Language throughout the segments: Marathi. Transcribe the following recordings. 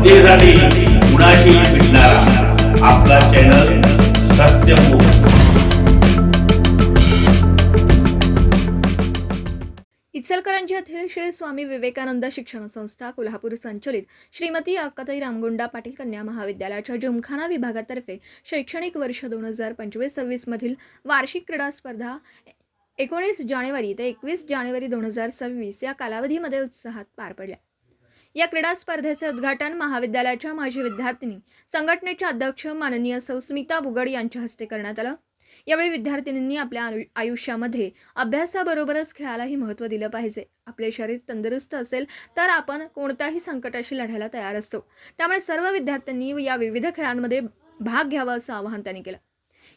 जनतेसाठी कुणाशी भेटणारा आपला चॅनल सत्यमुख इचलकरंजी येथील श्री स्वामी विवेकानंद शिक्षण संस्था कोल्हापूर संचलित श्रीमती अक्काताई रामगुंडा पाटील कन्या महाविद्यालयाच्या जिमखाना विभागातर्फे शैक्षणिक वर्ष दोन हजार पंचवीस सव्वीसमधील वार्षिक क्रीडा स्पर्धा एकोणीस जानेवारी ते एकवीस जानेवारी दोन हजार सव्वीस या कालावधीमध्ये उत्साहात पार पडल्या. या क्रीडा स्पर्धेचे उद्घाटन महाविद्यालयाच्या माजी विद्यार्थिनी संघटनेच्या अध्यक्ष माननीय सौ स्मिता बुगड यांच्या हस्ते करण्यात आलं. यावेळी विद्यार्थिनींनी आपल्या आयु- आयुष्यामध्ये अभ्यासाबरोबरच खेळालाही महत्त्व दिलं पाहिजे. आपले शरीर तंदुरुस्त असेल तर आपण कोणत्याही संकटाशी लढायला तयार असतो. त्यामुळे सर्व विद्यार्थ्यांनी या विविध खेळांमध्ये भाग घ्यावा असं आवाहन त्यांनी केलं.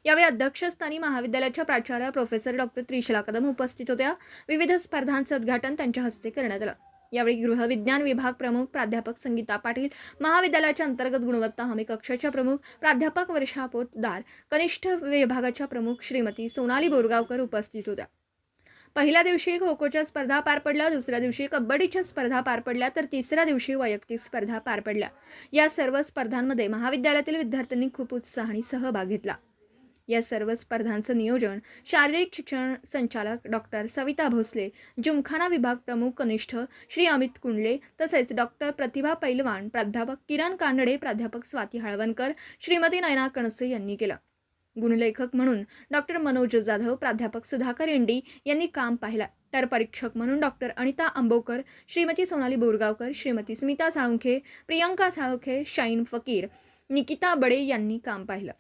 यावेळी अध्यक्षस्थानी महाविद्यालयाच्या प्राचार्य प्रोफेसर डॉक्टर त्रिशला कदम उपस्थित होत्या. विविध स्पर्धांचं उद्घाटन त्यांच्या हस्ते करण्यात आलं. यावेळी गृहविज्ञान विभाग प्रमुख प्राध्यापक संगीता पाटील महाविद्यालयाच्या अंतर्गत गुणवत्ता हमी कक्षाच्या प्रमुख प्राध्यापक वर्षा पोतदार कनिष्ठ विभागाच्या प्रमुख श्रीमती सोनाली बोरगावकर उपस्थित होत्या. पहिल्या दिवशी खो खोच्या स्पर्धा पार पडल्या दुसऱ्या दिवशी कबड्डीच्या स्पर्धा पार पडल्या तर तिसऱ्या दिवशी वैयक्तिक स्पर्धा पार पडल्या. या सर्व स्पर्धांमध्ये महाविद्यालयातील विद्यार्थ्यांनी खूप उत्साहाने सहभाग घेतला. या सर्व स्पर्धांचं नियोजन शारीरिक शिक्षण संचालक डॉक्टर सविता भोसले जिमखाना विभाग प्रमुख कनिष्ठ श्री अमित कुंडले तसेच डॉक्टर प्रतिभा पैलवान प्राध्यापक किरण कानडे प्राध्यापक स्वाती हळवणकर श्रीमती नयना कणसे यांनी केलं. गुणलेखक म्हणून डॉक्टर मनोज जाधव प्राध्यापक सुधाकर इंडी यांनी काम पाहिलं. तर परीक्षक म्हणून डॉक्टर अनिता आंबोकर श्रीमती सोनाली बोरगावकर श्रीमती स्मिता साळुंखे प्रियंका साळुंखे शाईन फकीर निकिता बडे यांनी काम पाहिलं.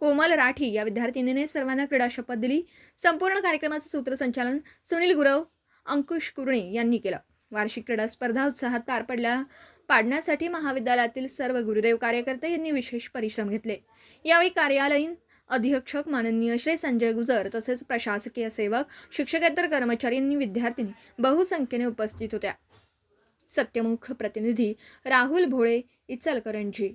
कोमल राठी या विद्यार्थिनीने सर्वांना क्रीडा शपथ दिली. संपूर्ण कार्यक्रमाचं सूत्रसंचालन सुनील गुरव अंकुश कुरणे यांनी केलं. वार्षिक क्रीडा स्पर्धा उत्साहात पार पडल्या. पाडण्यासाठी महाविद्यालयातील सर्व गुरुदेव कार्यकर्ते यांनी विशेष परिश्रम घेतले. यावेळी कार्यालयीन अधीक्षक माननीय श्री संजय गुजर तसेच प्रशासकीय सेवक शिक्षकेतर कर्मचारी विद्यार्थिनी बहुसंख्येने उपस्थित होत्या. सत्यमुख प्रतिनिधी राहुल भोळे इचलकरंजी.